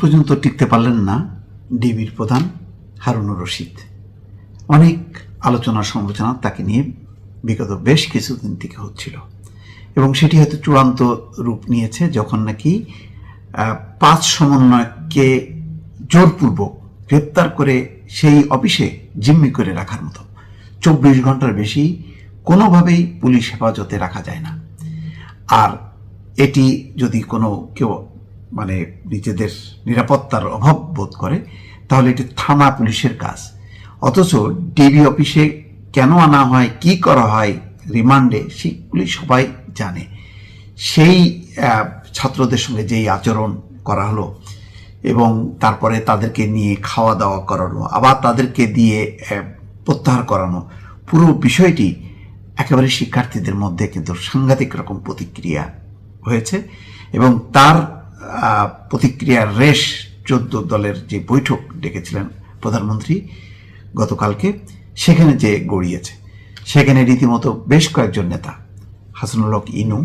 পর্যন্ত টিকতে পারলেন না ডিবির প্রধান হারুনুর রশিদ। অনেক আলোচনা সমালোচনা তাকে নিয়ে বিগত বেশ কিছুদিন থেকে হচ্ছিল। এবং সেটি হয়তো চূড়ান্ত রূপ নিয়েছে যখন নাকি পাঁচ সমন্বয়কে জোরপূর্বক গ্রেপ্তার করে সেই অফিসে জিম্মি করে রাখার মতো। চব্বিশ ঘণ্টার বেশি কোনোভাবেই পুলিশ হেফাজতে রাখা যায় না। আর এটি যদি কোনো কেউ মানে নিজেদের নিরাপত্তার অভাব বোধ করে, তাহলে এটি থানা পুলিশের কাজ। অথচ ডিবি অফিসে কেন আনা হয়, কি করা হয়, রিমান্ডে সেগুলি সবাই জানে। সেই ছাত্রদের সঙ্গে যেই আচরণ করা হলো এবং তারপরে তাদেরকে নিয়ে খাওয়া দাওয়া করানো, আবার তাদেরকে দিয়ে প্রত্যাহার করানো, পুরো বিষয়টি একেবারে শিক্ষার্থীদের মধ্যে কিন্তু সাংঘাতিক রকম প্রতিক্রিয়া হয়েছে এবং তার প্রতিক্রিয়ার রেশ চোদ্দ দলের যে বৈঠক ডেকেছিলেন প্রধানমন্ত্রী গতকালকে, সেখানে যে গড়িয়েছে, সেখানে রীতিমতো বেশ কয়েকজন নেতা, হাসানুল হক, ইনু,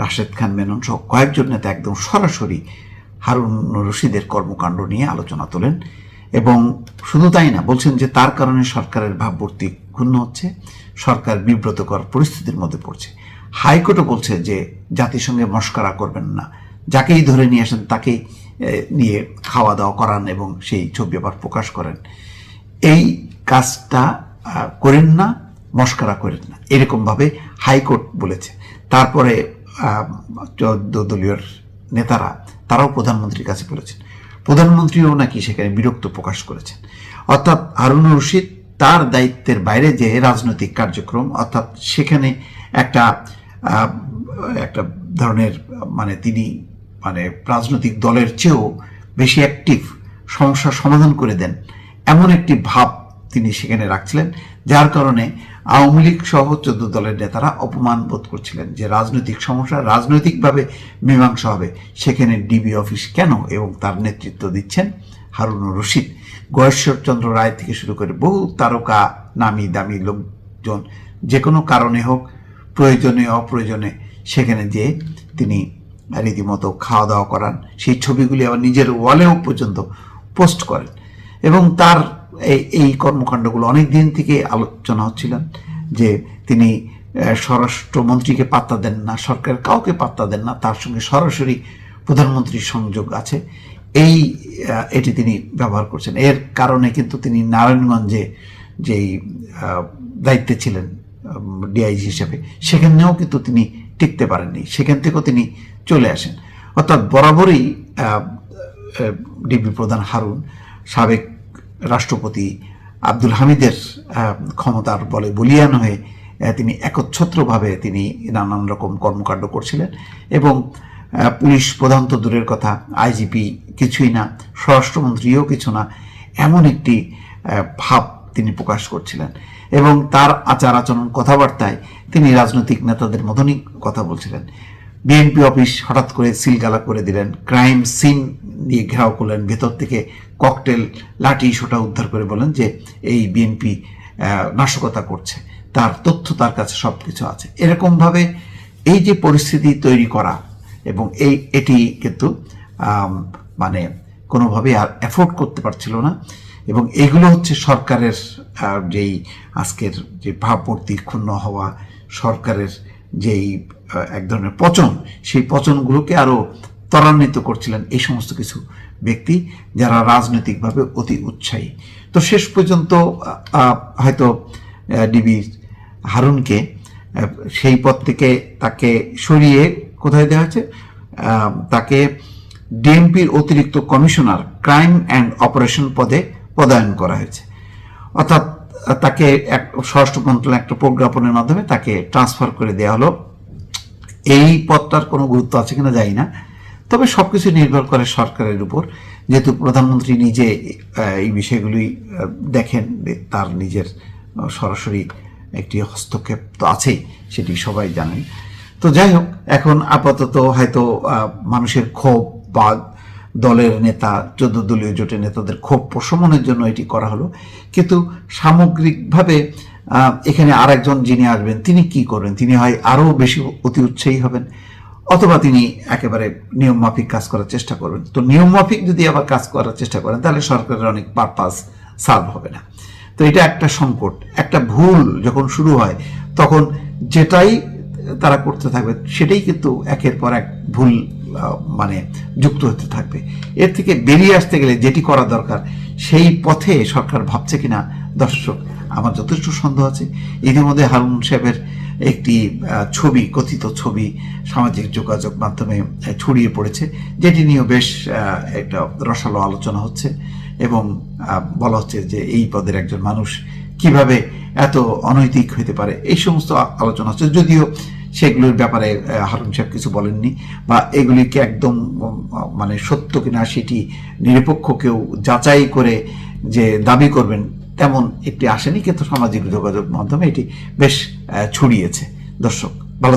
রাশেদ খান, মেনন সহ কয়েকজন নেতা একদম সরাসরি হারুন রশিদের কর্মকাণ্ড নিয়ে আলোচনা তোলেন এবং শুধু তাই না, বলছেন যে তার কারণে সরকারের ভাবমূর্তি ক্ষুণ্ণ হচ্ছে, সরকার বিব্রতকর পরিস্থিতির মধ্যে পড়ছে। হাইকোর্টও বলছে যে জাতিসংঘে মস্করা করবেন না। যাকেই ধরে নিয়ে আসেন তাকে নিয়ে খাওয়া দাওয়া করান এবং সেই ছবি আবার প্রকাশ করেন। এই কাজটা করেন না, মস্করা করেন না। এরকমভাবে হাইকোর্ট বলেছে। তারপরে চৌদ্দ দলীয় নেতারা, তারাও প্রধানমন্ত্রীর কাছে বলেছেন। প্রধানমন্ত্রীও নাকি সেখানে বিরক্ত প্রকাশ করেছেন। অর্থাৎ হারুনুর রশিদ তার দায়িত্বের বাইরে যে রাজনৈতিক কার্যক্রম, অর্থাৎ সেখানে একটা একটা ধরনের মানে তিনি মানে রাজনৈতিক দলের চেয়েও বেশি অ্যাক্টিভ সমস্যার সমাধান করে দেন এমন একটি ভাব তিনি সেখানে রাখছিলেন, যার কারণে আওয়ামী লীগ সহ চোদ্দ দলের নেতারা অপমান বোধ করছিলেন যে রাজনৈতিক সমস্যা রাজনৈতিকভাবে মীমাংসা হবে। সেখানে ডিবি অফিস কেন এবং তার নেতৃত্ব দিচ্ছেন হারুনুর রশিদ। গয়েশ্বরচন্দ্র রায় থেকে শুরু করে বহু তারকা, নামি দামি লোকজন যে কোনো কারণে হোক, প্রয়োজনে, অপ্রয়োজনে, সেখানে যে তিনি রীতিমতো খাওয়া দাওয়া করান, সেই ছবিগুলি আবার নিজের ওয়ালেও পর্যন্ত পোস্ট করেন। এবং তার এই কর্মকাণ্ডগুলো অনেক দিন থেকে আলোচনা হচ্ছিলেন যে তিনি স্বরাষ্ট্রমন্ত্রীকে পাত্তা দেন না, সরকার কাউকে পাত্তা দেন না, তার সঙ্গে সরাসরি প্রধানমন্ত্রীর সংযোগ আছে। এই এটি তিনি ব্যবহার করছেন। এর কারণে কিন্তু তিনি নারায়ণগঞ্জে যেই দায়িত্বে ছিলেন ডিআইজি হিসেবে, সেখানেও কিন্তু তিনি টিকতে পারেননি। সেখান থেকেও তিনি চলে আসেন। অর্থাৎ বরাবরই ডিবি প্রধান হারুন, সাবেক রাষ্ট্রপতি আব্দুল হামিদের ক্ষমতার বলে বলিয়ান হয়ে তিনি একচ্ছত্রভাবে তিনি নানান রকম কর্মকাণ্ড করছিলেন এবং পুলিশ প্রধান তো দূরের কথা, আইজিপি কিছুই না, স্বরাষ্ট্রমন্ত্রীও কিছু না, এমন একটি ভাব তিনি প্রকাশ করছিলেন এবং তার আচার আচরণ কথাবার্তায় তিনি রাজনৈতিক নেতাদের মতনই কথা বলছিলেন। বিএনপি অফিস হঠাৎ করে সিলগালা করে দিলেন। ক্রাইম সিন দিয়ে ঘেরাও করলেন। ভেতর থেকে ককটেল লাঠি, সোটা উদ্ধার করে বলেন যে, এই বিএনপি নাশকতা করছে। তার তথ্য, তার কাছে সব কিছু আছে। এরকমভাবে এই যে পরিস্থিতি তৈরি করা এবং এই, এটি কিন্তু মানে কোনোভাবেই আর অ্যাফোর্ড করতে পারছিল না এবং এগুলো হচ্ছে সরকারের যেই আজকের যে ভাবমূর্তি ক্ষুণ্ণ হওয়া, সরকারের যেই এক ধরনের পচন, সেই পচনগুলোকে আরও ত্বরান্বিত করছিলেন এই সমস্ত কিছু ব্যক্তি যারা রাজনৈতিকভাবে অতি উৎসাহী। তো শেষ পর্যন্ত হয়তো ডিবি হারুনকে সেই পদ থেকে তাকে সরিয়ে কোথায় দেওয়া হয়েছে? তাকে ডিএমপির অতিরিক্ত কমিশনার ক্রাইম অ্যান্ড অপারেশন পদে পদায়ন করা হয়েছে। অর্থাৎ তাকে এক, স্বরাষ্ট্র মন্ত্রণালয় একটা প্রজ্ঞাপনের মাধ্যমে তাকে ট্রান্সফার করে দেওয়া হলো। এই পদটার কোনো গুরুত্ব আছে কিনা জানি না। তবে সবকিছু নির্ভর করে সরকারের উপর। যেহেতু প্রধানমন্ত্রী নিজে এই বিষয়গুলি দেখেন তার নিজের সরাসরি একটি হস্তক্ষেপ তো আছেই, সেটি সবাই জানেন। তো যাই হোক, এখন আপাতত হয়তো মানুষের ক্ষোভ বা দলের নেতা, চোদ্দ দলীয় জোটের নেতাদের ক্ষোভ প্রশমনের জন্য এটি করা হলো। কিন্তু সামগ্রিকভাবে এখানে আরেকজন যিনি আসবেন, তিনি কি করবেন? তিনি হয় আরও বেশি অতি উৎসাহী হবেন, অথবা তিনি একেবারে নিয়ম মাফিক কাজ করার চেষ্টা করবেন। তো নিয়ম মাফিক যদি আবার কাজ করার চেষ্টা করেন, তাহলে সরকারের অনেক পারপাস সার্ভ হবে না। তো এটা একটা সংকট, একটা ভুল যখন শুরু হয়, তখন যেটাই তারা করতে থাকবে, সেটাই কিন্তু একের পর এক ভুল মানে যুক্ত হতে থাকবে। এর থেকে বেরিয়ে আসতে গেলে যেটি করা দরকার, সেই পথে সরকার ভাবছে কিনা দর্শক আমার যথেষ্ট সন্দেহ আছে। ইতিমধ্যে হারুন সাহেবের একটি ছবি, কথিত ছবি সামাজিক যোগাযোগ মাধ্যমে ছড়িয়ে পড়েছে, যেটি নিয়েও বেশ একটা রসালো আলোচনা হচ্ছে এবং বলা হচ্ছে যে এই পদের একজন মানুষ কীভাবে এত অনৈতিক হতে পারে, এই সমস্ত আলোচনা হচ্ছে। যদিও সেগুলোর ব্যাপারে হারুন সাহেব কিছু বলেননি বা এগুলিকে একদম মানে সত্য কিনা সেটি নিরপেক্ষ কেউ যাচাই করে যে দাবি করবেন তেমন একটি আসেনি কিন্তু সামাজিক যোগাযোগ মাধ্যমে এটি বেশ ছড়িয়েছে। দর্শক ভালো